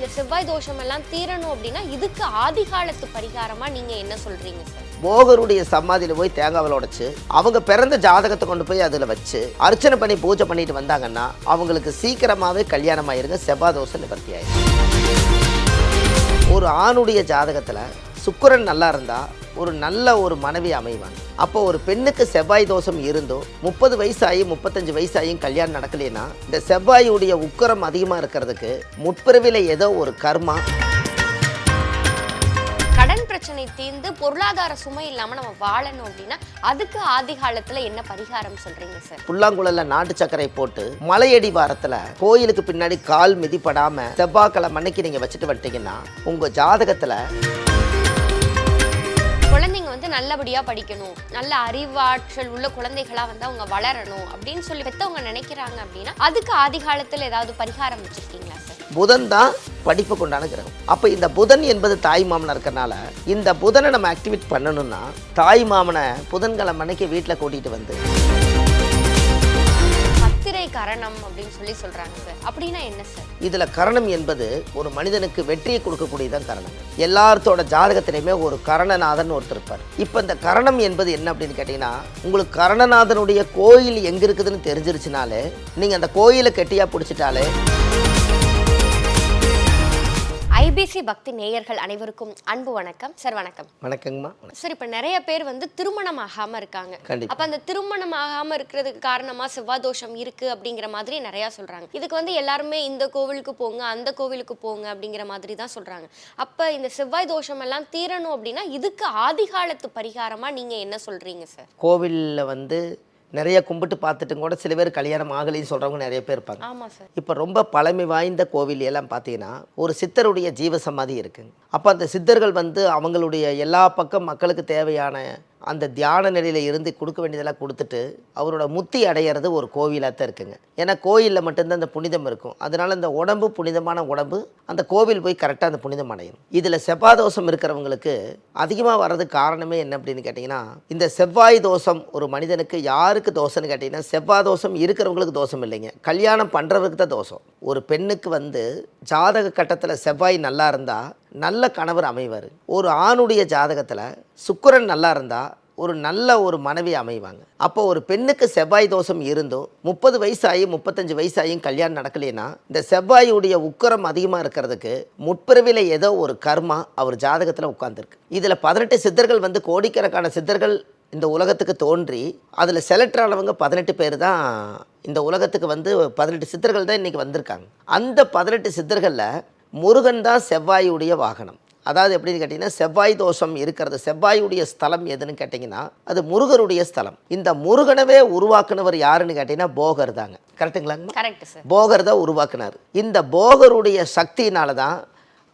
இந்த செவ்வாய் தோஷம் எல்லாம் தீரணும் அப்படின்னா இதுக்கு ஆதி காலத்து பரிகாரமா நீங்க என்ன சொல்றீங்க சார்? போகருடைய சமாதியில் போய் தேங்காவில் உடைச்சு அவங்க பிறந்த ஜாதகத்தை கொண்டு போய் அதில் வச்சு அர்ச்சனை பண்ணி பூஜை பண்ணிட்டு வந்தாங்கன்னா அவங்களுக்கு சீக்கிரமாகவே கல்யாணம் ஆயிருங்க செவ்வாய் தோஷம் நிவர்த்தி ஆயிரும். ஒரு ஆணுடைய ஜாதகத்தில் சுக்கிரன் நல்லா இருந்தால் ஒரு நல்ல ஒரு மனைவி அமைவாங்க அப்போ ஒரு பெண்ணுக்கு செவ்வாய் தோஷம் இருந்தும் முப்பது வயசாகி முப்பத்தஞ்சு வயசாகியும் கல்யாணம் நடக்கலைன்னா இந்த செவ்வாயுடைய உக்கரம் அதிகமாக இருக்கிறதுக்கு முற்பிறவில ஏதோ ஒரு கர்மா. கடன் பிரச்சனை தீர்ந்து பொருளாதார சுமை இல்லாம நம்ம வாழணும் அப்படின்னா அதுக்கு ஆதி காலத்துல என்ன பரிகாரம் சொல்றீங்க சார் புல்லாங்குழல்ல நாட்டு சர்க்கரை போட்டு மலையடி வாரத்துல கோயிலுக்கு பின்னாடி கால் மிதிப்படாம செவ்வாய்க்கிழமை அன்னைக்கு நீங்க வச்சுட்டு வந்துட்டீங்கன்னா உங்க ஜாதகத்துல குழந்தைங்க வந்து நல்லபடியா படிக்கணும். நல்ல அறிவாற்றல் உள்ள குழந்தைகளா வந்து அவங்க வளரணும் அப்படின்னு சொல்லி பெத்தவங்க நினைக்கிறாங்க அப்படின்னா அதுக்கு ஆதி காலத்தில் ஏதாவது பரிகாரம் வச்சிருக்கீங்களா சார்? புதன் தான் படிப்புக்கு உண்டான கிரகம். அப்போ இந்த புதன் என்பது தாய் மாமனா இருக்கனால இந்த புதனை நம்ம ஆக்டிவேட் பண்ணணும்னா தாய் மாமனை புதன்கிழமை அன்னைக்கு வீட்டில் கூட்டிட்டு வந்து கரணம் அப்படின்னு சொல்லி சொல்றாங்க சார். அப்படின்னா என்ன சார்? இதுல கரணம் என்பது ஒரு மனிதனுக்கு வெற்றியை கொடுக்கக்கூடியதான் கரணம். எல்லாத்தோட ஜாதகத்திலையுமே ஒரு கரணநாதன் ஒருத்தர் இருப்பார். இப்போ இந்த கரணம் என்பது என்ன அப்படின்னு கேட்டீங்கன்னா உங்களுக்கு கரணநாதனுடைய கோயில் எங்க இருக்குதுன்னு தெரிஞ்சிருச்சுனாலே நீங்க அந்த கோயிலை கெட்டியா பிடிச்சிட்டாலே ஐபிசி பக்தி நேயர்கள் அனைவருக்கும் அன்பு வணக்கம். சார் வணக்கம். வணக்கங்கம்மா. சார் இப்ப நிறைய பேர் வந்து திருமணம் ஆகாம இருக்காங்க அப்ப அந்த திருமணம் ஆகாம இருக்கிறதுக்கு காரணமா செவ்வாய் தோஷம் இருக்கு அப்படிங்கிற மாதிரி நிறைய சொல்றாங்க. இதுக்கு வந்து எல்லாருமே இந்த கோவிலுக்கு போங்க அந்த கோவிலுக்கு போங்க அப்படிங்கிற மாதிரி தான் சொல்றாங்க. அப்ப இந்த செவ்வாய் தோஷம் எல்லாம் தீரணும் அப்படின்னா இதுக்கு ஆதி காலத்து பரிகாரமா நீங்க என்ன சொல்றீங்க சார்? கோவிலில் வந்து நிறைய கும்பிட்டு பார்த்துட்டும் கூட சில பேர் கல்யாணம் ஆகலைன்னு சொல்றவங்க நிறைய பேர் இருப்பாங்க. இப்போ ரொம்ப பழமை வாய்ந்த கோவில் எல்லாம் பார்த்தீங்கன்னா ஒரு சித்தருடைய ஜீவ சமாதி இருக்குங்க. அப்போ அந்த சித்தர்கள் வந்து அவங்களுடைய எல்லா பக்கம் மக்களுக்கு தேவையான அந்த தியான நிலையில் இருந்து கொடுக்க வேண்டியதெல்லாம் கொடுத்துட்டு அவரோட முத்தி அடையிறது ஒரு கோவிலாக தான் இருக்குங்க. ஏன்னா கோயிலில் மட்டும்தான் அந்த புனிதம் இருக்கும். அதனால் அந்த உடம்பு புனிதமான உடம்பு அந்த கோவில் போய் கரெக்டாக அந்த புனிதம் அடையும். இதில் செவ்வாய் தோஷம் இருக்கிறவங்களுக்கு அதிகமாக வர்றது காரணமே என்ன அப்படின்னு கேட்டிங்கன்னா இந்த செவ்வாய் தோஷம் ஒரு மனிதனுக்கு யாருக்கு தோஷம்னு கேட்டிங்கன்னா செவ்வாய் தோஷம் இருக்கிறவங்களுக்கு தோஷம் இல்லைங்க. கல்யாணம் பண்ணுறவருக்கு தான் தோஷம். ஒரு பெண்ணுக்கு வந்து ஜாதக கட்டத்தில் செவ்வாய் நல்லா இருந்தால் நல்ல கணவர் அமைவார். ஒரு ஆணுடைய ஜாதகத்தில் சுக்கரன் நல்லா இருந்தால் ஒரு நல்ல ஒரு மனைவி அமைவாங்க. அப்போ ஒரு பெண்ணுக்கு செவ்வாய் தோஷம் இருந்தும் முப்பது வயசாகி முப்பத்தஞ்சு வயசாயும் கல்யாணம் நடக்கலைன்னா இந்த செவ்வாயுடைய உக்கரம் அதிகமாக இருக்கிறதுக்கு முற்பிறவில ஏதோ ஒரு கர்மா அவர் ஜாதகத்தில் உட்காந்துருக்கு இதில் பதினெட்டு சித்தர்கள் வந்து கோடிக்கணக்கான சித்தர்கள் இந்த உலகத்துக்கு தோன்றி அதில் செலக்ட் ஆனவங்க பதினெட்டு பேர் தான் இந்த உலகத்துக்கு வந்து பதினெட்டு சித்தர்கள் தான் இன்றைக்கி வந்திருக்காங்க. அந்த பதினெட்டு சித்தர்களில் முருகன் தான் செவ்வாயுடைய வாகனம். அதாவது எப்படின்னு கேட்டிங்கன்னா செவ்வாய் தோஷம் இருக்கிறது செவ்வாயுடைய ஸ்தலம் எதுன்னு கேட்டிங்கன்னா அது முருகருடைய ஸ்தலம். இந்த முருகனவே உருவாக்குனவர் யாருன்னு கேட்டிங்கன்னா போகர் தாங்க. கரெக்டுங்களாங்க கரெக்ட் போகர் தான் உருவாக்குனார். இந்த போகருடைய சக்தியினால தான்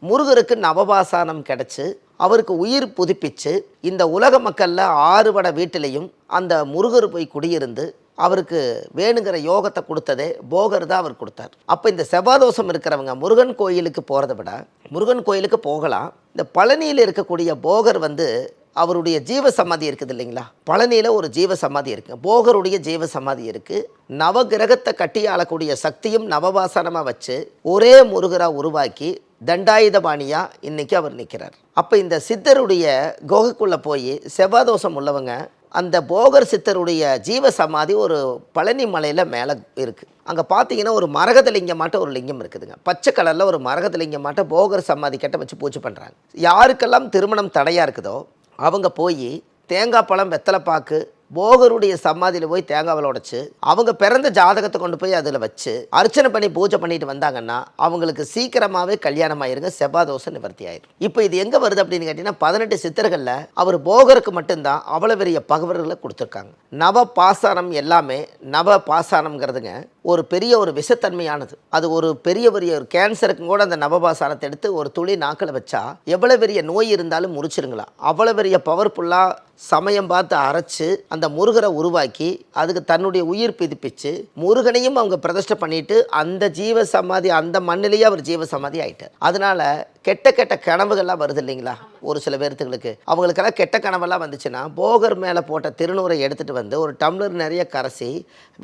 முருகருக்கு நவபாசானம் கிடைச்சு அவருக்கு உயிர் புதுப்பிச்சு இந்த உலக மக்களில் ஆறுபட வீட்டிலையும் அந்த முருகர் போய் குடியிருந்து அவருக்கு வேணுங்கிற யோகத்தை கொடுத்ததே போகர் தான் அவர் கொடுத்தார். அப்போ இந்த செவ்வாதோஷம் இருக்கிறவங்க முருகன் கோயிலுக்கு போகிறத விட முருகன் கோயிலுக்கு போகலாம். இந்த பழனியில் இருக்கக்கூடிய போகர் வந்து அவருடைய ஜீவ சமாதி இருக்குது இல்லைங்களா? பழனியில் ஒரு ஜீவ சமாதி இருக்குது போகருடைய ஜீவ சமாதி இருக்குது நவகிரகத்தை கட்டி ஆளக்கூடிய சக்தியும் நவபாசனமாக வச்சு ஒரே முருகராக உருவாக்கி தண்டாயுதபாணியாக இன்னைக்கு அவர் நிற்கிறார் அப்போ இந்த சித்தருடைய கோகைக்குள்ளே போய் செவ்வாதோஷம் உள்ளவங்க அந்த போகர் சித்தருடைய ஜீவ சமாதி ஒரு பழனி மலையில் மேலே இருக்குது அங்கே பார்த்தீங்கன்னா ஒரு மரகதலிங்கம் மாட்ட ஒரு லிங்கம் இருக்குதுங்க. பச்சை கலரில் ஒரு மரகத லிங்கம் மாட்ட போகர் சமாதி கிட்ட வச்சு பூஜை பண்ணுறாங்க யாருக்கெல்லாம் திருமணம் தடையாக இருக்குதோ அவங்க போய் தேங்காய் பழம் வெத்தலைப்பாக்கு போகருடைய சமாதியில் போய் தேங்காவில் உடைச்சு அவங்க பிறந்த ஜாதகத்தை கொண்டு போய் அதில் வச்சு அர்ச்சனை பண்ணி பூஜை பண்ணிட்டு வந்தாங்கன்னா அவங்களுக்கு சீக்கிரமாகவே கல்யாணம் ஆயிருங்க செவ்வாதோஷம் நிவர்த்தி ஆயிரும் இப்போ இது எங்கே வருது அப்படின்னு கேட்டிங்கன்னா பதினெட்டு சித்தர்களில் அவர் போகருக்கு மட்டும்தான் அவ்வளோ பெரிய பகவர்களை கொடுத்துருக்காங்க. நவ பாசானம் எல்லாமே நவ பாசானம்ங்கிறதுங்க ஒரு பெரிய ஒரு விஷத்தன்மையானது. அது ஒரு பெரிய பெரிய ஒரு கேன்சருக்கும் கூட அந்த நவபாசானத்தை எடுத்து ஒரு துளி நாக்கில் வச்சா எவ்வளோ பெரிய நோய் இருந்தாலும் முறிச்சிருங்களா? அவ்வளோ பெரிய பவர்ஃபுல்லாக சமயம் பார்த்து அரைச்சு அந்த முருகரை உருவாக்கி அதுக்கு தன்னுடைய உயிர் பிதிப்பிச்சு முருகனையும் அவங்க பிரதிஷ்டை பண்ணிட்டு அந்த ஜீவ சமாதி அந்த மண்ணிலேயே அவர் ஜீவ சமாதி ஆயிட்டார். அதனால கெட்ட கெட்ட கனவுகள்லாம் வருது இல்லைங்களா? ஒரு சில பேர்த்துகளுக்கு அவங்களுக்கெல்லாம் கெட்ட கனவெல்லாம் வந்துச்சுன்னா போகர் மேலே போட்ட திருநூறை எடுத்துட்டு வந்து ஒரு டம்ளர் நிறைய கரைசி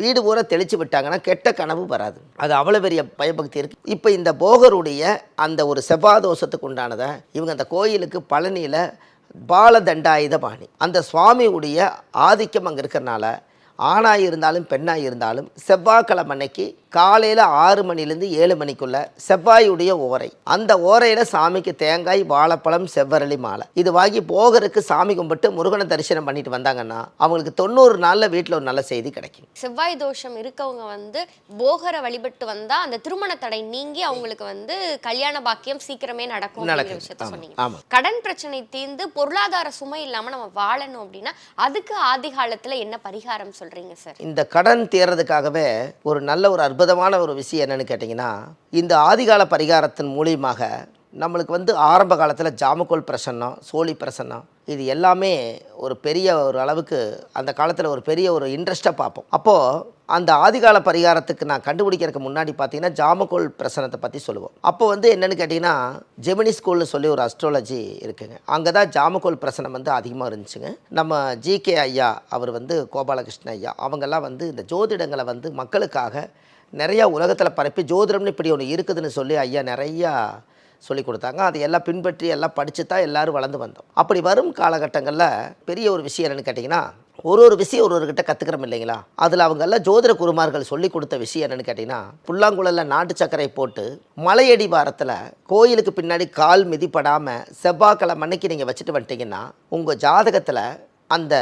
வீடு பூரா தெளிச்சு விட்டாங்கன்னா கெட்ட கனவு வராது. அது அவ்வளோ பெரிய பயபக்தி இருக்கு. இப்போ இந்த போகருடைய அந்த ஒரு செவ்வாதோஷத்துக்கு உண்டானதை இவங்க அந்த கோயிலுக்கு பழனியில் பாலதண்டாயுதபாணி. அந்த சுவாமியுடைய ஆதிக்கம் அங்கே இருக்கிறனால ஆணாக இருந்தாலும் பெண்ணாக இருந்தாலும் செவ்வாய்க்கிழமை அன்னைக்கு காலையில் ஆறு மணிலேருந்து ஏழு மணிக்குள்ள செவ்வாயுடைய ஓரை. அந்த ஓரையில் சாமிக்கு தேங்காய் வாழைப்பழம் செவ்வரளி மாலை. இது வாங்கி போகருக்கு சாமி கும்பிட்டு முருகனை தரிசனம் பண்ணிட்டு வந்தாங்கன்னா அவங்களுக்கு தொண்ணூறு நாளில் வீட்டில் ஒரு நல்ல செய்தி கிடைக்கும். செவ்வாய் தோஷம் இருக்கவங்க வந்து போகரை வழிபட்டு வந்தா அந்த திருமண தடை நீங்கி அவங்களுக்கு வந்து கல்யாண பாக்கியம் சீக்கிரமே நடக்கும் நடக்கும். கடன் பிரச்சனை தீர்ந்து பொருளாதார சுமை இல்லாம நம்ம வாழணும் அப்படின்னா அதுக்கு ஆதி காலத்துல என்ன பரிகாரம் சொல்றீங்க சார் இந்த கடன் தீர்றதுக்காகவே ஒரு நல்ல ஒரு அற்புதமான ஒரு விஷயம் என்னென்னு கேட்டிங்கன்னா இந்த ஆதிகால பரிகாரத்தின் மூலியமாக நம்மளுக்கு வந்து ஆரம்ப காலத்தில் ஜாமக்கோல் பிரசன்னம் சோழி பிரசன்னம் இது எல்லாமே ஒரு பெரிய ஒரு அளவுக்கு அந்த காலத்தில் ஒரு பெரிய ஒரு இன்ட்ரெஸ்ட்டாக பார்ப்போம். அப்போது அந்த ஆதிகால பரிகாரத்துக்கு நான் கண்டுபிடிக்கிறதுக்கு முன்னாடி பார்த்தீங்கன்னா ஜாமக்கோல் பிரசனத்தை பற்றி சொல்லுவோம். அப்போ வந்து என்னென்னு கேட்டிங்கன்னா ஜெமினி ஸ்கூல்னு சொல்லி ஒரு அஸ்ட்ராலஜி இருக்குங்க. அங்கே தான் ஜாமக்கோல் பிரசனம் வந்து அதிகமாக இருந்துச்சுங்க. நம்ம ஜிகே ஐயா அவர் வந்து கோபாலகிருஷ்ண ஐயா அவங்கெல்லாம் வந்து இந்த ஜோதிடங்களை வந்து மக்களுக்காக நிறையா உலகத்தில் பரப்பி ஜோதிடம்னு இப்படி ஒன்று இருக்குதுன்னு சொல்லி ஐயா நிறையா சொல்லி கொடுத்தாங்க. அது எல்லாம் பின்பற்றி எல்லாம் படித்து தான் எல்லோரும் வளர்ந்து வந்தோம். அப்படி வரும் காலகட்டங்களில் பெரிய ஒரு விஷயம் என்னென்னு கேட்டிங்கன்னா ஒரு ஒரு விஷயம் ஒரு ஒருக்கிட்ட கற்றுக்கிறோம் இல்லைங்களா? அதில் அவங்கெல்லாம் ஜோதிட குருமார்கள் சொல்லி கொடுத்த விஷயம் என்னென்னு கேட்டிங்கன்னா புல்லாங்குழலில் நாட்டு சர்க்கரை போட்டு மலையடி வாரத்தில் கோயிலுக்கு பின்னாடி கால் மிதிப்படாமல் செவ்வாய்க்கிழமை அன்னைக்கு நீங்கள் வச்சுட்டு வந்துட்டீங்கன்னா உங்கள் ஜாதகத்தில் அந்த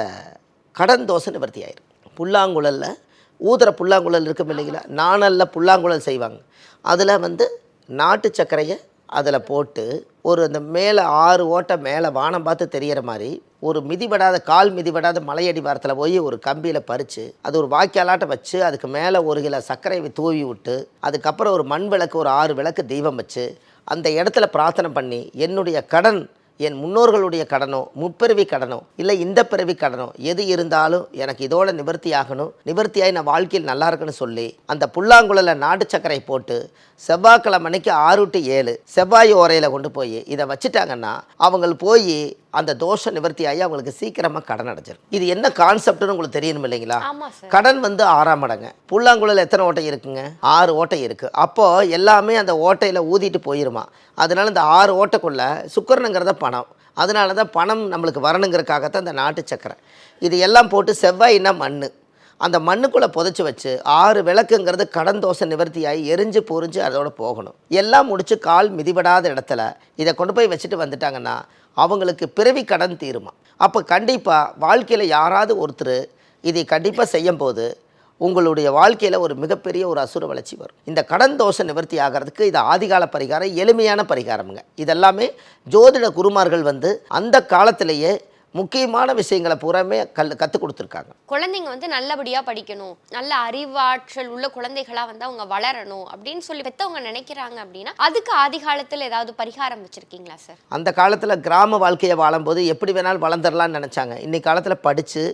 கடன் தோசை நிவர்த்தி ஆயிரும். புல்லாங்குழலில் ஊதுற புல்லாங்குழல் இருக்கும் இல்லைங்களா? நாணல்ல புல்லாங்குழல் செய்வாங்க. அதில் வந்து நாட்டு சர்க்கரையை அதில் போட்டு ஒரு அந்த மேலே ஆறு ஓட்டை மேலே வானம் பார்த்து தெரியிற மாதிரி ஒரு மிதிபடாத கால் மிதிபடாத மலையடி வாரத்தில் போய் ஒரு கம்பியில் பறித்து அது ஒரு வாய்க்காலாட்ட வச்சு அதுக்கு மேலே ஒரு கிலோ சர்க்கரை தூவி விட்டு அதுக்கப்புறம் ஒரு மண் விளக்கு ஒரு ஆறு விளக்கு தெய்வம் வச்சு அந்த இடத்துல பிரார்த்தனை பண்ணி என்னுடைய கடன் என் முன்னோர்களுடைய கடனோ முப்பிறவி கடனோ இல்லை இந்த பிறவி கடனோ எது இருந்தாலும் எனக்கு இதோட நிவர்த்தி ஆகணும். நிவர்த்தியாகி நான் வாழ்க்கையில் நல்லா இருக்குன்னு சொல்லி அந்த புல்லாங்குழலில் நாட்டு சர்க்கரை போட்டு செவ்வாய்க்கிழமை அன்னைக்கு ஆறு டு ஏழு செவ்வாய் ஓரையில் கொண்டு போய் இதை வச்சுட்டாங்கன்னா அவங்க போய் அந்த தோஷ நிவர்த்தியாகி அவங்களுக்கு சீக்கிரமாக கடன் அடைஞ்சிரும். இது என்ன கான்செப்ட்னு உங்களுக்கு தெரியணும் இல்லைங்களா? கடன் வந்து ஆறாம் மடங்க. புல்லாங்குழல் எத்தனை ஓட்டை இருக்குங்க? ஆறு ஓட்டை இருக்குது அப்போது எல்லாமே அந்த ஓட்டையில் ஊதிட்டு போயிருமா. அதனால இந்த ஆறு ஓட்டைக்குள்ளே சுக்கரனுங்கிறத பணம். அதனால தான் பணம் நம்மளுக்கு வரணுங்கிறக்காகத்தான் இந்த நாட்டு சக்கரை. இது எல்லாம் போட்டு செவ்வாய்னா மண் அந்த மண்ணுக்குள்ளே புதைச்சி வச்சு ஆறு விளக்குங்கிறது கடன் தோசை நிவர்த்தியாகி எரிஞ்சு பொறிஞ்சு அதோடு போகணும். எல்லாம் முடித்து கால் மிதிபடாத இடத்துல இதை கொண்டு போய் வச்சுட்டு வந்துட்டாங்கன்னா அவங்களுக்கு பிறவி கடன் தீருமா. அப்போ கண்டிப்பாக வாழ்க்கையில் யாராவது ஒருத்தர் இதை கண்டிப்பாக செய்யும் போது உங்களுடைய வாழ்க்கையில் ஒரு மிகப்பெரிய ஒரு அசுர வளர்ச்சி வரும். இந்த கடன் தோஷ நிவர்த்தி ஆகிறதுக்கு இது ஆதிகால பரிகாரம் எளிமையான பரிகாரமுங்க. இதெல்லாமே ஜோதிட குருமார்கள் வந்து அந்த காலத்திலேயே முக்கியமான விஷயங்களை பூராமே கல் கற்றுக் கொடுத்துருக்காங்க. குழந்தைங்க வந்து நல்லபடியா படிக்கணும். நல்ல அறிவாற்றல் உள்ள குழந்தைகளா வந்து அவங்க வளரணும் அப்படின்னு சொல்லி பெத்தவங்க நினைக்கிறாங்க அப்படின்னா அதுக்கு ஆதி காலத்துல ஏதாவது பரிகாரம் வச்சிருக்கீங்களா சார் அந்த காலத்தில் கிராம வாழ்க்கையை வாழும்போது எப்படி வேணாலும் வளர்ந்துடலாம்னு நினச்சாங்க. இன்னைக்கு காலத்தில் படித்து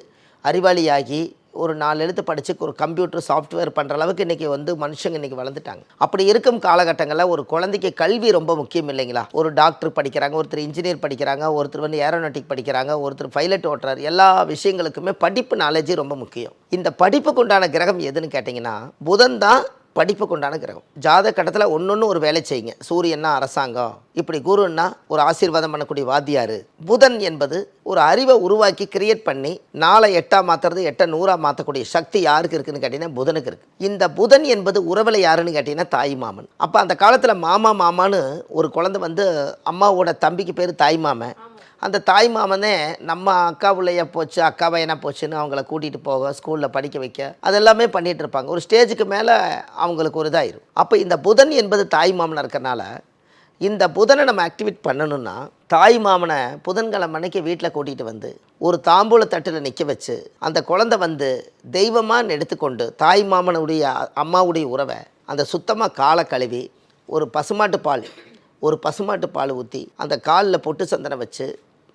அறிவாளியாகி ஒரு நாலு எழுத்து படித்து ஒரு கம்ப்யூட்டர் சாஃப்ட்வேர் பண்ணுற அளவுக்கு இன்றைக்கி வந்து மனுஷங்க இன்றைக்கி வளர்ந்துட்டாங்க. அப்படி இருக்கும் காலகட்டங்களில் ஒரு குழந்தைக்கு கல்வி ரொம்ப முக்கியம் இல்லைங்களா? ஒரு டாக்டர் படிக்கிறாங்க ஒருத்தர் இன்ஜினியர் படிக்கிறாங்க ஒருத்தர் வந்து ஏரோநாட்டிக் படிக்கிறாங்க ஒருத்தர் பைலட் ஓட்டுறார். எல்லா விஷயங்களுக்குமே படிப்பு நாலேஜ் ரொம்ப முக்கியம். இந்த படிப்புக்கு உண்டான கிரகம் எதுன்னு கேட்டிங்கன்னா புதன் தான் படிப்புக்கு உண்டான கிரகம். ஜாதக கட்டத்தில் ஒன்று ஒரு வேலை செய்யுங்க. சூரியன்னா அரசாங்கம். இப்படி குருன்னா ஒரு ஆசீர்வாதம் பண்ணக்கூடிய வாத்தியார். புதன் என்பது ஒரு அறிவை உருவாக்கி கிரியேட் பண்ணி நாளை எட்டாக மாற்றுறது எட்டை நூறாக மாற்றக்கூடிய சக்தி யாருக்கு இருக்குன்னு கேட்டிங்கன்னா புதனுக்கு இருக்குது இந்த புதன் என்பது உறவில் யாருன்னு கேட்டிங்கன்னா தாய் மாமன். அப்போ அந்த காலத்தில் மாமா மாமான்னு ஒரு குழந்தை வந்து அம்மாவோட தம்பிக்கு பேர் தாய் மாமன். அந்த தாய் மாமனே நம்ம அக்கா பிள்ளைய போச்சு அக்காவை என்ன போச்சுன்னு அவங்கள கூட்டிகிட்டு போக ஸ்கூலில் படிக்க வைக்க அதெல்லாமே பண்ணிகிட்டு இருப்பாங்க. ஒரு ஸ்டேஜுக்கு மேலே அவங்களுக்கு ஒரு இதாயிரும். அப்போ இந்த புதன் என்பது தாய் மாமனாக இருக்கிறனால இந்த புதனை நம்ம ஆக்டிவேட் பண்ணணும்னா தாய் மாமனை புதன்கிழமை அன்னைக்கு வீட்டில் கூட்டிகிட்டு வந்து ஒரு தாம்பூல தட்டில் நிற்க வச்சு அந்த குழந்தை வந்து தெய்வமாக எடுத்துக்கொண்டு தாய் மாமனுடைய அம்மாவுடைய உறவை அந்த சுத்தமாக காலை கழுவி ஒரு பசுமாட்டு பால் ஒரு பசுமாட்டு பால் ஊற்றி அந்த காலில் பொட்டு சந்தனம் வச்சு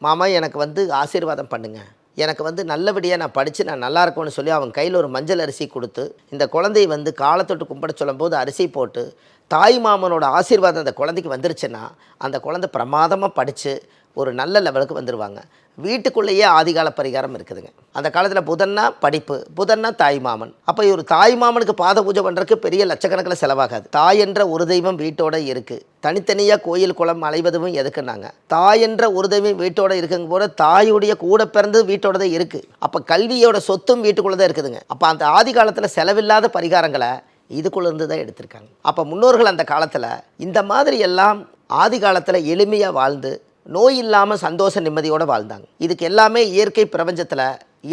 மாமா எனக்கு வந்து ஆசீர்வாதம் பண்ணுங்கள் எனக்கு வந்து நல்லபடியாக நான் படித்து நான் நல்லா இருக்கும்னு சொல்லி அவன் கையில் ஒரு மஞ்சள் அரிசி கொடுத்து இந்த குழந்தையை வந்து காலத்தொட்டு கும்பிட சொல்லும்போது அரிசி போட்டு தாய் மாமனோட ஆசீர்வாதம் அந்த குழந்தைக்கு வந்துருச்சுன்னா அந்த குழந்தை பிரமாதமாக படித்து ஒரு நல்ல லெவலுக்கு வந்துடுவாங்க வீட்டுக்குள்ளேயே ஆதிகால பரிகாரம் இருக்குதுங்க. அந்த காலத்தில் புதன்னா படிப்பு புதன்னா தாய் மாமன். அப்போ ஒரு தாய் மாமனுக்கு பாத பூஜை பண்ணுறதுக்கு பெரிய லட்சக்கணக்கில் செலவாகாது. தாய் என்ற ஒரு தெய்வம் வீட்டோட இருக்குது தனித்தனியாக கோயில் குளம் அலைவதும் எதுக்குன்னாங்க. தாய் என்ற ஒரு தெய்வம் வீட்டோட இருக்குங்க போது தாயுடைய கூட பிறந்து வீட்டோட தான் இருக்குது அப்போ கல்வியோட சொத்தும் வீட்டுக்குள்ளே தான் இருக்குதுங்க. அப்போ அந்த ஆதி காலத்தில் செலவில்லாத பரிகாரங்களை இதுக்குள்ளேருந்து தான் எடுத்திருக்காங்க. அப்போ முன்னோர்கள் அந்த காலத்தில் இந்த மாதிரி எல்லாம் ஆதி காலத்தில் எளிமையாக வாழ்ந்து நோய் இல்லாமல் சந்தோஷ நிம்மதியோடு வாழ்ந்தாங்க. இதுக்கு எல்லாமே இயற்கை பிரபஞ்சத்தில்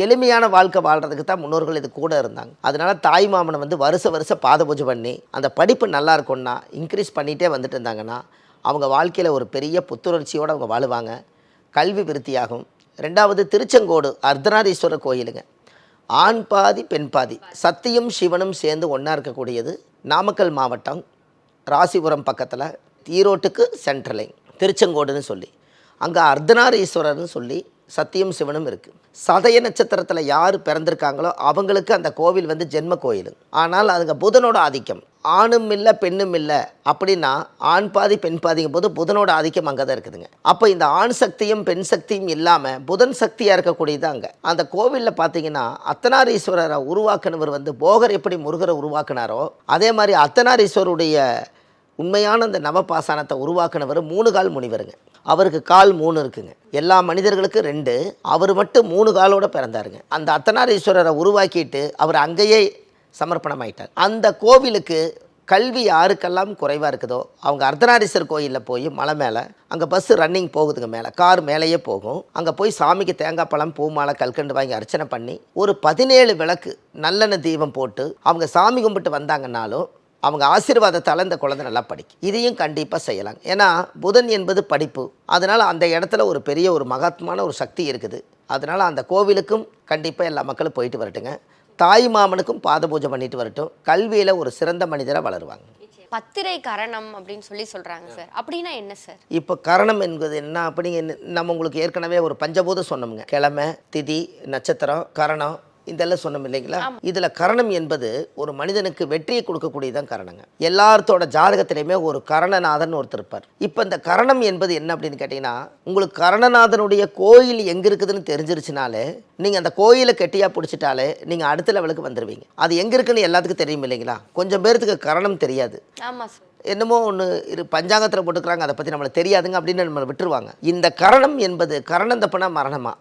எளிமையான வாழ்க்கை வாழ்கிறதுக்கு தான் முன்னோர்கள் இது கூட இருந்தாங்க. அதனால தாய் மாமனை வந்து வருஷ வருஷம் பாத பூஜை பண்ணி அந்த படிப்பு நல்லா இருக்கும்னா இன்க்ரீஸ் பண்ணிகிட்டே வந்துட்டு இருந்தாங்கன்னா அவங்க வாழ்க்கையில் ஒரு பெரிய புத்துணர்ச்சியோடு அவங்க வாழுவாங்க. கல்வி விருத்தியாகும். ரெண்டாவது திருச்செங்கோடு அர்த்தநாரீஸ்வரர் கோயிலுங்க. ஆண் பாதி பெண் பாதி. சத்தியும் சிவனும் சேர்ந்து ஒன்றா இருக்கக்கூடியது நாமக்கல் மாவட்டம் ராசிபுரம் பக்கத்தில் ஈரோட்டுக்கு சென்ட்ரலை திருச்செங்கோடுன்னு சொல்லி. அங்கே அர்த்தநாரீஸ்வரர்னு சொல்லி சத்தியம் சிவனும் இருக்குது சதய நட்சத்திரத்தில் யார் பிறந்திருக்காங்களோ அவங்களுக்கு அந்த கோவில் வந்து ஜென்ம கோயில். ஆனால் அதுங்க புதனோட ஆதிக்கம். ஆணும் இல்லை பெண்ணும் இல்லை அப்படின்னா ஆண் பாதி பெண் பாதிங்கும் போது புதனோட ஆதிக்கம் அங்கே தான் இருக்குதுங்க. அப்போ இந்த ஆண் சக்தியும் பெண் சக்தியும் இல்லாமல் புதன் சக்தியாக இருக்கக்கூடியது அங்கே. அந்த கோவிலில் பார்த்தீங்கன்னா அத்தனாரீஸ்வரரை உருவாக்குனவர் வந்து போகர் எப்படி முருகரை உருவாக்குனாரோ அதே மாதிரி அத்தனாரீஸ்வருடைய உண்மையான அந்த நவபாசானத்தை உருவாக்குனவர் மூணு கால் முனிவருங்க. அவருக்கு கால் மூணு இருக்குங்க. எல்லா மனிதர்களுக்கும் ரெண்டு. அவர் மட்டும் மூணு காலோட பிறந்தாருங்க. அந்த அத்தனாரீஸ்வரரை உருவாக்கிட்டு அவர் அங்கேயே சமர்ப்பணமாயிட்டார். அந்த கோவிலுக்கு கல்வி யாருக்கெல்லாம் குறைவாக இருக்குதோ அவங்க அர்த்தநாரீஸ்வரர் கோயிலில் போய் மலை மேலே அங்கே பஸ்ஸு ரன்னிங் போகுதுங்க மேலே. கார் மேலேயே போகும். அங்கே போய் சாமிக்கு தேங்காய் பழம் பூ மாலை கல்கண்டு வாங்கி அர்ச்சனை பண்ணி ஒரு பதினேழு விளக்கு நல்லெண்ணெய் தீபம் போட்டு அவங்க சாமி கும்பிட்டு வந்தாங்கன்னாலும் அவங்க ஆசீர்வாதத்தால் இந்த குழந்தை நல்லா படிக்கும் இதையும் கண்டிப்பாக செய்யலாம். ஏன்னா புதன் என்பது படிப்பு. அதனால் அந்த இடத்துல ஒரு பெரிய ஒரு மகத்மான ஒரு சக்தி இருக்குது. அதனால் அந்த கோவிலுக்கும் கண்டிப்பாக எல்லா மக்களும் போயிட்டு வரட்டுங்க. தாய் மாமனுக்கும் பாத பூஜை பண்ணிட்டு வரட்டும். கல்வியில் ஒரு சிறந்த மனிதராக வளருவாங்க. பத்திரை கரணம் அப்படின்னு சொல்லி சொல்றாங்க சார். அப்படின்னா என்ன சார்? இப்போ கரணம் என்பது என்ன? அப்படிங்க நம்ம உங்களுக்கு ஏற்கனவே ஒரு பஞ்சபூதம் சொன்னோமுங்க. கிழமை திதி நட்சத்திரம் கரணம் இதெல்லாம் சொன்னோம் இல்லைங்களா? இதில் கரணம் என்பது ஒரு மனிதனுக்கு வெற்றியை கொடுக்கக்கூடியதான் கரணங்க. எல்லாத்தோட ஜாதகத்திலையுமே ஒரு கரணநாதன் ஒருத்தர் இருப்பார். இப்போ இந்த கரணம் என்பது என்ன அப்படின்னு கேட்டிங்கன்னா உங்களுக்கு கரணநாதனுடைய கோயில் எங்கே இருக்குதுன்னு தெரிஞ்சிருச்சுனாலே நீங்கள் அந்த கோயிலை கெட்டியாக பிடிச்சிட்டாலே நீங்கள் அடுத்த லெவலுக்கு வந்துடுவீங்க அது எங்கே இருக்குன்னு எல்லாத்துக்கும் தெரியும் இல்லைங்களா? கொஞ்சம் பேர்த்துக்கு கரணம் தெரியாது. என்னமோ ஒன்று இரு பஞ்சாங்கத்தில் போட்டுக்கிறாங்க அதை பற்றி நம்மளுக்கு தெரியாதுங்க அப்படின்னு நம்மளை விட்டுருவாங்க. இந்த கரணம் என்பது கரணம் தப்புனா மரணமா?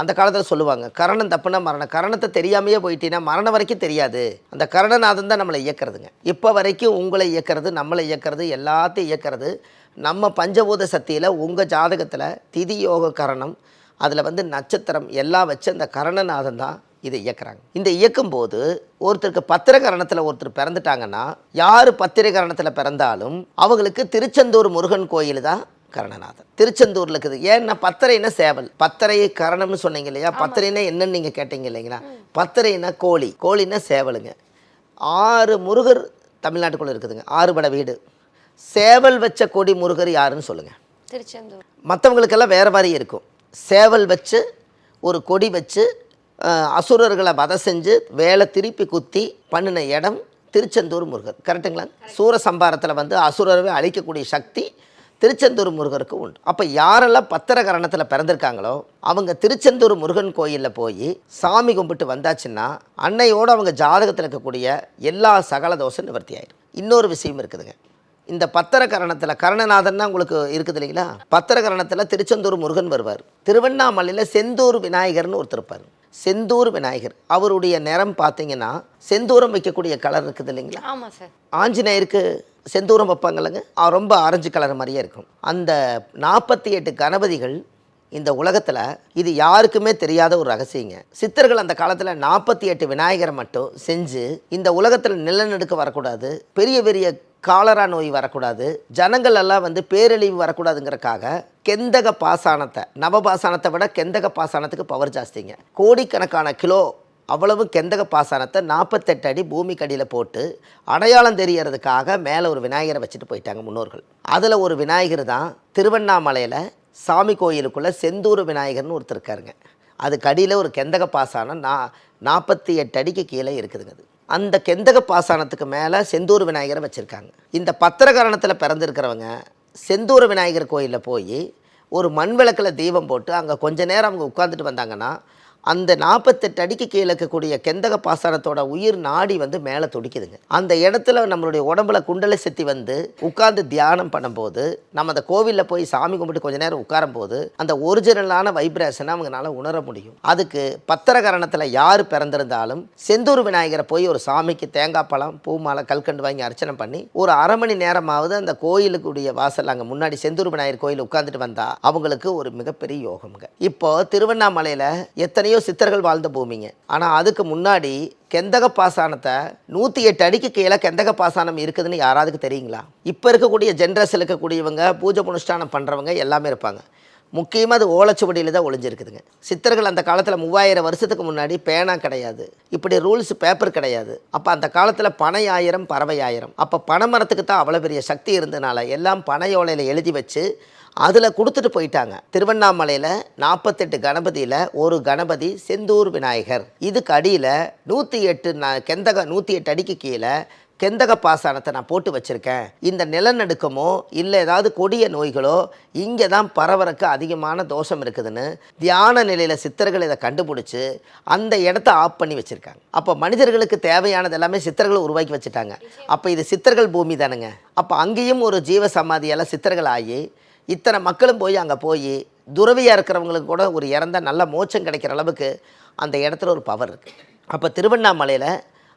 அந்த காலத்தில் சொல்லுவாங்க கரணம் தப்புனா மரணம். கரணத்தை தெரியாமையே போயிட்டீங்கன்னா மரணம் வரைக்கும் தெரியாது. அந்த கரணநாதன் தான் நம்மளை இயக்கிறதுங்க. இப்போ வரைக்கும் உங்களை இயக்கிறது நம்மளை இயக்கிறது எல்லாத்தையும் இயக்கிறது நம்ம பஞ்சபூத சக்தியில் உங்கள் ஜாதகத்தில் திதி யோக கரணம் அதில் வந்து நட்சத்திரம் எல்லாம் வச்சு அந்த கரணநாதன் தான் இதை இயக்குறாங்க. இந்த இயக்கும்போது ஒருத்தருக்கு பத்திரகரணத்தில் ஒருத்தர் பிறந்துட்டாங்கன்னா யார் பத்திரகரணத்தில் பிறந்தாலும் அவங்களுக்கு திருச்செந்தூர் முருகன் கோயில் தான் கரணநாதன். திருச்செந்தூரில் இருக்குது. ஏன்னா பத்தரைன்னா சேவல். பத்தரை கரணம்னு சொன்னீங்க இல்லையா? பத்தரைன்னா என்னன்னு நீங்கள் கேட்டீங்க இல்லைங்களா? பத்தரைன்னா கோழி. கோழின்னா சேவலுங்க. ஆறு முருகர் தமிழ்நாட்டுக்குள்ளே இருக்குதுங்க. ஆறு பட வீடு. சேவல் வச்ச கொடி முருகர் யாருன்னு சொல்லுங்கள் திருச்செந்தூர். மற்றவங்களுக்கெல்லாம் வேறு மாதிரி இருக்கும். சேவல் வச்சு ஒரு கொடி வச்சு அசுரர்களை வதை செஞ்சு வேலை திருப்பி குத்தி பண்ணின இடம் திருச்செந்தூர் முருகர். கரெக்டுங்களா சூரசம்பாரத்தில் வந்து அசுரரை அழிக்கக்கூடிய சக்தி திருச்செந்தூர் முருகருக்கு உண்டு. அப்போ யாரெல்லாம் பத்திர கரணத்தில் பிறந்திருக்காங்களோ அவங்க திருச்செந்தூர் முருகன் கோயிலில் போய் சாமி கும்பிட்டு வந்தாச்சுன்னா அன்னையோடு அவங்க ஜாதகத்தில் இருக்கக்கூடிய எல்லா சகல தோஷம் நிவர்த்தி ஆயிடும் இன்னொரு விஷயம் இருக்குதுங்க. இந்த பத்திர கரணத்தில் கரணநாதன் தான் உங்களுக்கு இருக்குது இல்லைங்களா? பத்திர கரணத்தில் திருச்செந்தூர் முருகன் வருவார். திருவண்ணாமலையில் செந்தூர் விநாயகர்னு ஒருத்தர் இருப்பார். செந்தூர் விநாயகர். அவருடைய நிறம் பார்த்தீங்கன்னா செந்தூரம் வைக்கக்கூடிய கலர் இருக்குது இல்லைங்களா? ஆமா சார் ஆஞ்சநேயருக்கு செந்தூரம் வைப்பாங்க இல்லைங்க ரொம்ப ஆரஞ்சு கலர் மாதிரியே இருக்கும். அந்த நாற்பத்தி எட்டு கணபதிகள் இந்த உலகத்தில் இது யாருக்குமே தெரியாத ஒரு ரகசியங்க. சித்தர்கள் அந்த காலத்தில் நாற்பத்தி எட்டு விநாயகரை மட்டும் செஞ்சு இந்த உலகத்தில் நிலநடுக்க வரக்கூடாது பெரிய பெரிய காலரா நோய் வரக்கூடாது ஜனங்கள் எல்லாம் வந்து பேரழிவு வரக்கூடாதுங்கிறக்காக கெந்தக பாசானத்தை நவ பாசானத்தை விட கெந்தக பாசானத்துக்கு பவர் ஜாஸ்திங்க. கோடிக்கணக்கான கிலோ அவ்வளவு கெந்தக பாசனத்தை நாற்பத்தெட்டு அடி பூமிக்கு அடியில் போட்டு அடையாளம் தெரியறதுக்காக மேலே ஒரு விநாயகரை வச்சுட்டு போயிட்டாங்க முன்னோர்கள். அதில் ஒரு விநாயகர் தான் திருவண்ணாமலையில் சாமி கோயிலுக்குள்ளே செந்தூர் விநாயகர்னு ஒருத்தர் இருக்காருங்க. அதுக்கு அடியில் ஒரு கெந்தக பாசானம் நா நாற்பத்தி எட்டு அடிக்கு கீழே இருக்குதுங்க அது. அந்த கெந்தக பாசானத்துக்கு மேலே செந்தூர் விநாயகரை வச்சுருக்காங்க. இந்த பத்திரகரணத்தில் பிறந்திருக்கிறவங்க செந்தூர் விநாயகர் கோயிலில் போய் ஒரு மண் விளக்கில் தீபம் போட்டு அங்கே கொஞ்ச நேரம் அவங்க உட்காந்துட்டு வந்தாங்கன்னா அந்த நாற்பத்தெட்டு அடிக்கு கீழே இருக்கக்கூடிய கெந்தக பாசனத்தோட உயிர் நாடி வந்து மேலே துடிக்குதுங்க. அந்த இடத்துல நம்மளுடைய உடம்புல குண்டலை சக்தி வந்து உட்கார்ந்து தியானம் பண்ணும்போது நம்ம அந்த கோவிலில் போய் சாமி கும்பிட்டு கொஞ்ச நேரம் உட்காரும் போது அந்த ஒரிஜினலான வைப்ரேஷனை அவங்களால உணர முடியும். அதுக்கு பத்திரகரணத்தில் யார் பிறந்திருந்தாலும் செந்தூர் விநாயகரை போய் ஒரு சாமிக்கு தேங்காய் பழம் பூ மாலை கல்கண்டு வாங்கி அர்ச்சனை பண்ணி ஒரு அரை மணி நேரமாவது அந்த கோயிலுக்குடைய வாசல் அங்கே முன்னாடி செந்தூர் விநாயகர் கோயில் உட்காந்துட்டு வந்தா அவங்களுக்கு ஒரு மிகப்பெரிய யோகம்ங்க. இப்போ திருவண்ணாமலையில் எத்தனையோ சித்தர்கள் வாழ்ந்த பூமிங்க. ஆனால் அதுக்கு முன்னாடி கெந்தக பாசானத்தை நூற்றி எட்டு அடிக்கு கீழே கெந்தக பாசானம் இருக்குதுன்னு யாராவதுக்கு தெரியுங்களா? இப்போ இருக்கக்கூடிய ஜென்ரஸில் இருக்கக்கூடியவங்க பூஜை புனுஷ்டானம் பண்ணுறவங்க எல்லாமே இருப்பாங்க. முக்கியமாக அது ஓலைச்சுவடியில் தான் ஒளிஞ்சிருக்குதுங்க. சித்தர்கள் அந்த காலத்தில் மூவாயிரம் வருஷத்துக்கு முன்னாடி பேனா கிடையாது. இப்படி ரூல்ஸ் பேப்பர் கிடையாது. அப்போ அந்த காலத்தில் பனை ஆயிரம் பறவை ஆயிரம் அப்போ பனை மரத்துக்கு தான் அவ்வளோ பெரிய சக்தி இருந்தனால எல்லாம் பனையோலையில் எழுதி வச்சு அதில் கொடுத்துட்டு போயிட்டாங்க. திருவண்ணாமலையில் நாற்பத்தெட்டு கணபதியில் ஒரு கணபதி செந்தூர் விநாயகர். இதுக்கு அடியில் நூற்றி எட்டு நான் கெந்தக நூற்றி எட்டு அடிக்கு கீழே கெந்தக பாசானத்தை நான் போட்டு வச்சுருக்கேன். இந்த நிலநடுக்கமோ இல்லை ஏதாவது கொடிய நோய்களோ இங்கே தான் பரவறக்கு அதிகமான தோஷம் இருக்குதுன்னு தியான நிலையில் சித்தர்கள் இதை கண்டுபிடிச்சி அந்த இடத்த ஆஃப் பண்ணி வச்சுருக்காங்க. அப்போ மனிதர்களுக்கு தேவையானது எல்லாமே சித்தர்கள் உருவாக்கி வச்சுட்டாங்க. அப்போ இது சித்தர்கள் பூமி தானுங்க. அப்போ அங்கேயும் ஒரு ஜீவ சமாதியால் சித்தர்கள் ஆகி இத்தனை மக்களும் போய் அங்கே போய் துறவியாக இருக்கிறவங்களுக்கு கூட ஒரு இறந்த நல்ல மோச்சம் கிடைக்கிற அளவுக்கு அந்த இடத்துல ஒரு பவர் இருக்குது அப்போ திருவண்ணாமலையில்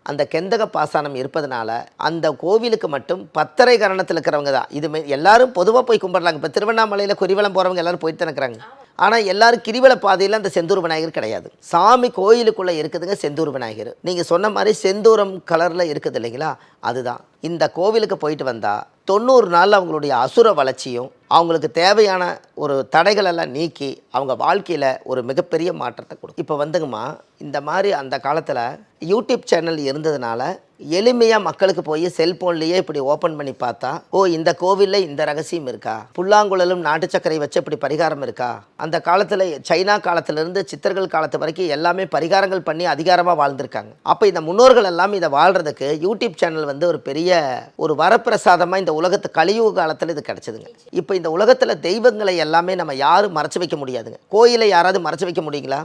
அந்த கெந்தக பாசானம் இருப்பதனால அந்த கோவிலுக்கு மட்டும் பத்தரை கரணத்தில் இருக்கிறவங்க தான். இது எல்லாரும் பொதுவாக போய் கும்பிட்றாங்க. இப்போ திருவண்ணாமலையில் குறிவலம் போகிறவங்க எல்லாரும் போயிட்டு தான் இருக்கிறாங்க. ஆனால் எல்லாரும் கிரிவல பாதையில் அந்த செந்தூர் விநாயகர் கிடையாது. சாமி கோயிலுக்குள்ளே இருக்குதுங்க செந்தூர் விநாயகர். நீங்கள் சொன்ன மாதிரி செந்தூரம் கலரில் இருக்குது இல்லைங்களா? அதுதான். இந்த கோவிலுக்கு போயிட்டு வந்தால் தொண்ணூறு நாள் அவங்களுடைய அசுர வளர்ச்சியும் அவங்களுக்கு தேவையான ஒரு தடைகளெல்லாம் நீக்கி அவங்க வாழ்க்கையில் ஒரு மிகப்பெரிய மாற்றத்தை கொடுக்கும். இப்போ வந்துங்கம்மா இந்த மாதிரி அந்த காலத்தில் யூடியூப் சேனல் இருந்ததுனால எளிமையாக மக்களுக்கு போய் செல்ஃபோன்லேயே இப்படி ஓப்பன் பண்ணி பார்த்தா ஓ இந்த கோவிலில் இந்த ரகசியம் இருக்கா? புல்லாங்குழலும் நாட்டு சக்கரை வச்சு இப்படி பரிகாரம் இருக்கா? அந்த காலத்தில் சைனா காலத்திலிருந்து சித்தர்கள் காலத்து வரைக்கும் எல்லாமே பரிகாரங்கள் பண்ணி அதிகாரமாக வாழ்ந்திருக்காங்க. அப்போ இந்த முன்னோர்கள் எல்லாம் இதை வாழ்கிறதுக்கு யூடியூப் சேனல் வந்து ஒரு பெரிய ஒரு வரப்பிரசாதமாக இந்த உலகத்து கலியுக காலத்தில் இது கிடச்சிதுங்க. இப்போ இந்த உலகத்தில் தெய்வங்களை எல்லாமே நம்ம யாரும் மறைச்சு வைக்க முடியாதுங்க. கோயிலை யாராவது மறைச்சு வைக்க முடியுங்களா?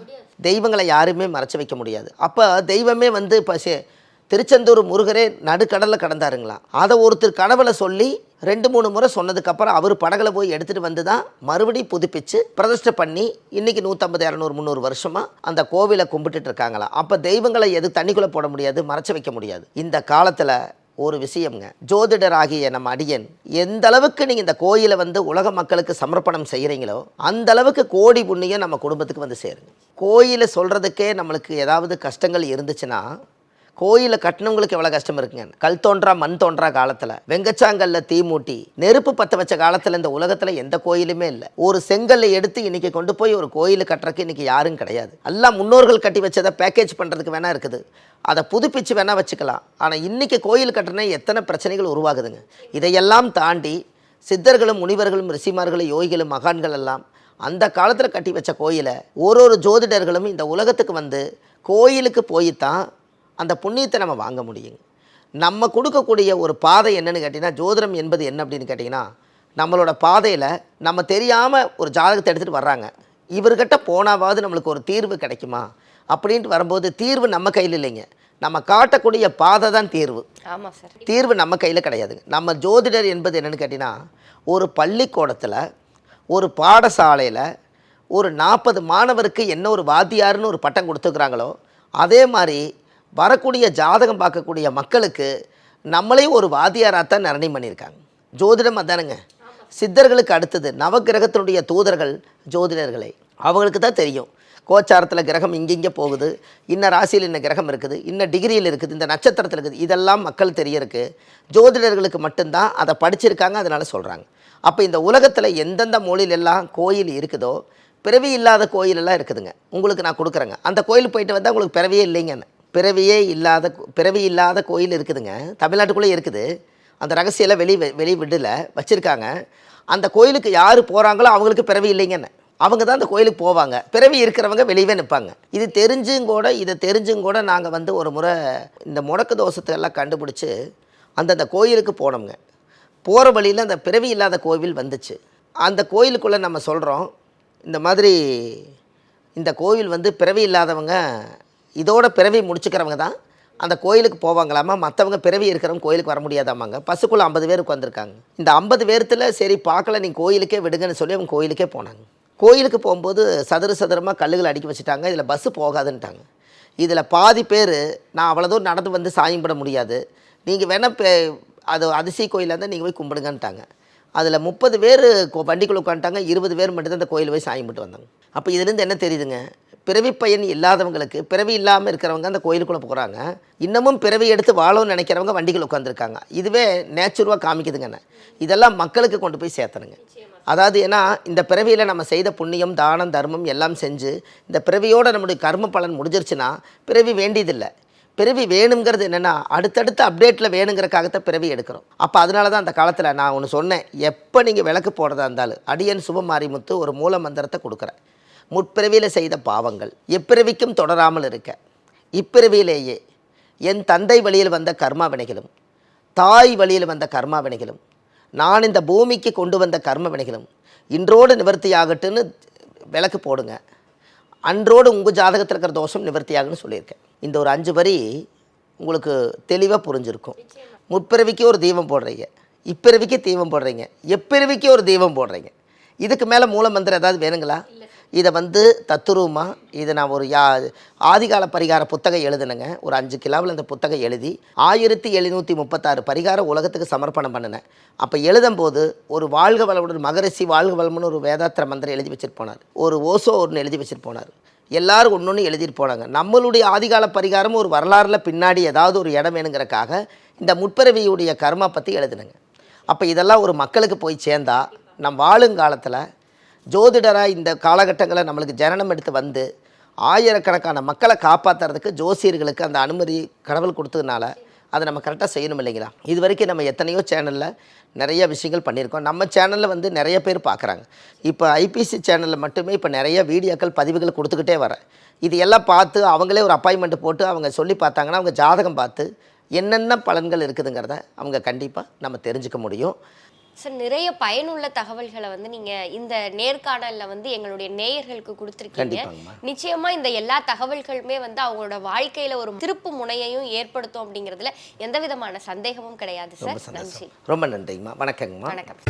தெய்வங்களை யாருமே மறைச்சு வைக்க முடியாது. அப்போ தெய்வமே வந்து இப்போ திருச்செந்தூர் முருகரே நடுக்கடலில் கடந்தாருங்களா அதை ஒருத்தர் கனவுல சொல்லி ரெண்டு மூணு முறை சொன்னதுக்கப்புறம் அவர் படகுல போய் எடுத்துகிட்டு வந்து தான் மறுபடியும் புதுப்பிச்சு பிரதிஷ்டை பண்ணி இன்னைக்கு நூற்றம்பது இரநூறு முந்நூறு வருஷமாக அந்த கோவிலை கும்பிட்டுட்டு இருக்காங்களா அப்போ தெய்வங்களை எது தண்ணிக்குள்ளே போட முடியாது மறைச்சு வைக்க முடியாது. இந்த காலத்தில் ஒரு விஷயம்ங்க. ஜோதிடர் ஆகிய நம்ம அடியன் எந்த அளவுக்கு நீங்கள் இந்த கோயிலை வந்து உலக மக்களுக்கு சமர்ப்பணம் செய்கிறீங்களோ அந்த அளவுக்கு கோடி புண்ணியம் நம்ம குடும்பத்துக்கு வந்து சேருங்க. கோயிலை சொல்கிறதுக்கே நம்மளுக்கு ஏதாவது கஷ்டங்கள் இருந்துச்சுன்னா கோயிலை கட்டினவங்களுக்கு எவ்வளோ கஷ்டம் இருக்குங்க. கல் தோன்றா மண் தோன்றா காலத்தில். வெங்கச்சாங்கல்ல தீ மூட்டி நெருப்பு பற்ற வச்ச காலத்தில் இந்த உலகத்தில் எந்த கோயிலுமே இல்லை. ஒரு செங்கல்லை எடுத்து இன்னைக்கு கொண்டு போய் ஒரு கோயில் கட்டுறதுக்கு இன்னைக்கு யாரும் கிடையாது. எல்லாம் முன்னோர்கள் கட்டி வச்சதை பேக்கேஜ் பண்ணுறதுக்கு வேணா இருக்குது. அதை புதுப்பிச்சு வேணா வச்சுக்கலாம். ஆனால் இன்னைக்கு கோயில் கட்டினா எத்தனை பிரச்சனைகள் உருவாகுதுங்க. இதையெல்லாம் தாண்டி சித்தர்களும் முனிவர்களும் ரிஷிமார்களும் யோகிகளும் மகான்கள் எல்லாம் அந்த காலத்தில் கட்டி வச்ச கோயிலை ஒரு ஒரு ஜோதிடர்களும் இந்த உலகத்துக்கு வந்து கோயிலுக்கு போய்த்தான் அந்த புண்ணியத்தை நம்ம வாங்க முடியுங்க. நம்ம கொடுக்கக்கூடிய ஒரு பாதை என்னன்னு கேட்டிங்கன்னா ஜோதிடம் என்பது என்ன அப்படின்னு கேட்டிங்கன்னா நம்மளோட பாதையில் நம்ம தெரியாமல் ஒரு ஜாதகத்தை எடுத்துகிட்டு வர்றாங்க. இவர்கிட்ட போனாவாவது நம்மளுக்கு ஒரு தீர்வு கிடைக்குமா? அப்படின்ட்டு வரும்போது தீர்வு நம்ம கையில் இல்லைங்க. நம்ம காட்டக்கூடிய பாதை தான் தீர்வு. ஆமாம் சார். தீர்வு நம்ம கையில் கிடையாதுங்க. நம்ம ஜோதிடர் என்பது என்னன்னு கேட்டிங்கன்னா ஒரு பள்ளிக்கூடத்தில் ஒரு பாடசாலையில் ஒரு நாற்பது மாணவருக்கு என்ன ஒரு வாத்தியார்னு ஒரு பட்டம் கொடுத்துக்கிறாங்களோ அதே மாதிரி வரக்கூடிய ஜாதகம் பார்க்கக்கூடிய மக்களுக்கு நம்மளையும் ஒரு வாத்தியாராக தான் நிர்ணயம் பண்ணியிருக்காங்க. ஜோதிடம் அதானுங்க. சித்தர்களுக்கு அடுத்தது நவகிரகத்தினுடைய தூதர்கள் ஜோதிடர்களே. அவங்களுக்கு தான் தெரியும். கோச்சாரத்தில் கிரகம் இங்கிங்கே போகுது. இன்ன ராசியில் இன்ன கிரகம் இருக்குது. இன்ன டிகிரியில் இருக்குது. இந்த நட்சத்திரத்தில் இருக்குது. இதெல்லாம் மக்கள் தெரியறக்கு ஜோதிடர்களுக்கு மட்டும்தான் அதை படிச்சிருக்காங்க அதனால் சொல்கிறாங்க அப்போ இந்த உலகத்தில் எந்தெந்த மொழியிலெல்லாம் கோயில் இருக்குதோ பிறவி இல்லாத கோயிலெல்லாம் இருக்குதுங்க. உங்களுக்கு நான் கொடுக்குறேங்க. அந்த கோயில் போயிட்டு வந்தால் உங்களுக்கு பிறவியே இல்லைங்கன்னு. பிறவியே இல்லாத பிறவி இல்லாத கோயில் இருக்குதுங்க. தமிழ்நாட்டுக்குள்ளே இருக்குது. அந்த ரகசியெல்லாம் வெளி வெளி விடலை வச்சுருக்காங்க. அந்த கோயிலுக்கு யார் போகிறாங்களோ அவங்களுக்கு பிறவி இல்லைங்கன்னு. அவங்க தான் அந்த கோயிலுக்கு போவாங்க. பிறவி இருக்கிறவங்க வெளியவே நிற்பாங்க. இது தெரிஞ்சும் கூட இதை தெரிஞ்சும் கூட நாங்கள் வந்து ஒரு முறை இந்த முடக்கு தோஷத்தை எல்லாம் கண்டுபிடிச்சி அந்தந்த கோயிலுக்கு போனோங்க போகிற வழியில் அந்த பிறவி இல்லாத கோவில் வந்துச்சு. அந்த கோயிலுக்குள்ளே நம்ம சொல்கிறோம் இந்த மாதிரி இந்த கோவில் வந்து பிறவி இல்லாதவங்க இதோட பிறவி முடிச்சுக்கிறவங்க தான் அந்த கோயிலுக்கு போவாங்களாமா? மற்றவங்க பிறவி இருக்கிறவங்க கோயிலுக்கு வர முடியாதாமாங்க? பஸ்ஸுக்குள்ளே ஐம்பது பேர் உட்காந்துருக்காங்க இந்த ஐம்பது பேர்த்தில் சரி பார்க்கல நீ கோயிலுக்கே விடுங்கன்னு சொல்லி அவங்க கோயிலுக்கே போனாங்க. கோயிலுக்கு போகும்போது சதுர சதுரமாக கல்லுகள் அடுக்கி வச்சுட்டாங்க. இதில் பஸ்ஸு போகாதுன்ட்டாங்க. இதில் பாதி பேர் நான் அவ்வளோ தூரம் நடந்து வந்து சாயம் கும்பிட முடியாது. நீங்கள் வேணால் பே அது அதிசய கோயிலாக இருந்தால் நீங்கள் போய் கும்பிடுங்கன்ட்டாங்க. அதில் முப்பது பேர் வண்டிக்குள்ளே உட்காந்துட்டாங்க இருபது பேர் மட்டும்தான் அந்த கோயில் போய் சாமி வந்தாங்க. அப்போ இதுலேருந்து என்ன தெரியுதுங்க? பிறவி பயன் இல்லாதவங்களுக்கு பிறவி இல்லாமல் இருக்கிறவங்க அந்த கோயிலுக்குள்ளே போகிறாங்க இன்னமும் பிறவி எடுத்து வாழணும்னு நினைக்கிறவங்க வண்டிகள் உட்காந்துருக்காங்க இதுவே நேச்சுரலாக காமிக்குதுங்கண்ணே இதெல்லாம் மக்களுக்கு கொண்டு போய் சேர்த்தணுங்க. அதாவது ஏன்னா இந்த பிறவியில் நம்ம செய்த புண்ணியம் தானம் தர்மம் எல்லாம் செஞ்சு இந்த பிறவியோட நம்முடைய கர்ம பலன் முடிஞ்சிருச்சுன்னா பிறவி வேண்டியதில்லை. பிறவி வேணுங்கிறது என்னென்னா அடுத்தடுத்த அப்டேட்டில் வேணுங்கிறக்காகத்தான் பிறவி எடுக்கிறோம். அப்போ அதனால தான் அந்த காலத்தில் நான் ஒன்று சொன்னேன். எப்போ நீங்கள் விளக்கு போடுறதா இருந்தாலும் அடியன் சுபமாரிமுத்து ஒரு மூல மந்திரத்தை கொடுக்குறேன். முற்பிறவியில் செய்த பாவங்கள். எப்பிறவிக்கும் தொடராமல் இருக்க. இப்பிறவியிலேயே என் தந்தை வழியில் வந்த கர்மா வினைகளும் தாய் வழியில் வந்த கர்மா வினைகளும் நான் இந்த பூமிக்கு கொண்டு வந்த கர்ம வினைகளும் இன்றோடு நிவர்த்தியாகட்டுன்னு விளக்கு போடுங்க. அன்றோடு உங்கள் ஜாதகத்தில் இருக்கிற தோஷம் நிவர்த்தியாகுன்னு சொல்லியிருக்கேன். இந்த ஒரு அஞ்சு வரி உங்களுக்கு தெளிவாக புரிஞ்சிருக்கும். முற்பிறவிக்கு ஒரு தீபம் போடுறீங்க. இப்பிறவிக்கு தீபம் போடுறீங்க. எப்பிறவிக்கு ஒரு தீபம் போடுறீங்க. இதுக்கு மேலே மூல மந்திரம் ஏதாவது வேணுங்களா? இதை வந்து தத்துரூபமாக இதை நான் ஒரு யா ஆதிகால பரிகார புத்தகம் எழுதுனேங்க. ஒரு அஞ்சு கிலோவில் அந்த புத்தகம் எழுதி ஆயிரத்தி எழுநூற்றி முப்பத்தாறு பரிகார உலகத்துக்கு சமர்ப்பணம் பண்ணினேன். அப்போ எழுதும்போது ஒரு வாழ்க வளமுடன் மகரிஷி வாழ்க வளமுன்னு ஒரு வேதாத்திர மந்திரம் எழுதி வச்சுட்டு போனார். ஒரு ஓசோ ஒன்று எழுதி வச்சுட்டு போனார். எல்லாரும் ஒன்று ஒன்று எழுதிட்டு போனாங்க. நம்மளுடைய ஆதிகால பரிகாரம் ஒரு வரலாறுல பின்னாடி ஏதாவது ஒரு இடம் வேணுங்கிறக்காக இந்த முற்பிறவியுடைய கர்மா பற்றி எழுதுனுங்க. அப்போ இதெல்லாம் ஒரு மக்களுக்கு போய் சேர்ந்தா நம் வாழுங்காலத்தில் ஜோதிடராக இந்த காலகட்டங்களில் நம்மளுக்கு ஜனனம் எடுத்து வந்து ஆயிரக்கணக்கான மக்களை காப்பாற்றுறதுக்கு ஜோசியர்களுக்கு அந்த அனுமதி கடவுள் கொடுத்ததுனால அதை நம்ம கரெக்டாக செய்யணும் இல்லைங்களா? இது வரைக்கும் நம்ம எத்தனையோ சேனலில் நிறைய விஷயங்கள் பண்ணியிருக்கோம். நம்ம சேனலில் வந்து நிறைய பேர் பார்க்குறாங்க. இப்போ ஐபிசி சேனலில் மட்டுமே இப்போ நிறைய வீடியோக்கள் பதிவுகள் கொடுத்துக்கிட்டே வரேன் இது எல்லாம் பார்த்து அவங்களே ஒரு அப்பாயின்மெண்ட் போட்டு அவங்க சொல்லி பார்த்தாங்கன்னா அவங்க ஜாதகம் பார்த்து என்னென்ன பலன்கள் இருக்குதுங்கிறத அவங்க கண்டிப்பாக நம்ம தெரிஞ்சுக்க முடியும். சார் நிறைய பயனுள்ள தகவல்களை வந்து நீங்க இந்த நேர்காணல்ல வந்து எங்களுடைய நேயர்களுக்கு கொடுத்துருக்கீங்க. நிச்சயமா இந்த எல்லா தகவல்களுமே வந்து அவங்களோட வாழ்க்கையில ஒரு திருப்பு முனையையும் ஏற்படுத்தும் அப்படிங்கிறதுல எந்த விதமான சந்தேகமும் கிடையாது சார் நன்றி. ரொம்ப நன்றிங்கம்மா வணக்கங்கம்மா வணக்கம்.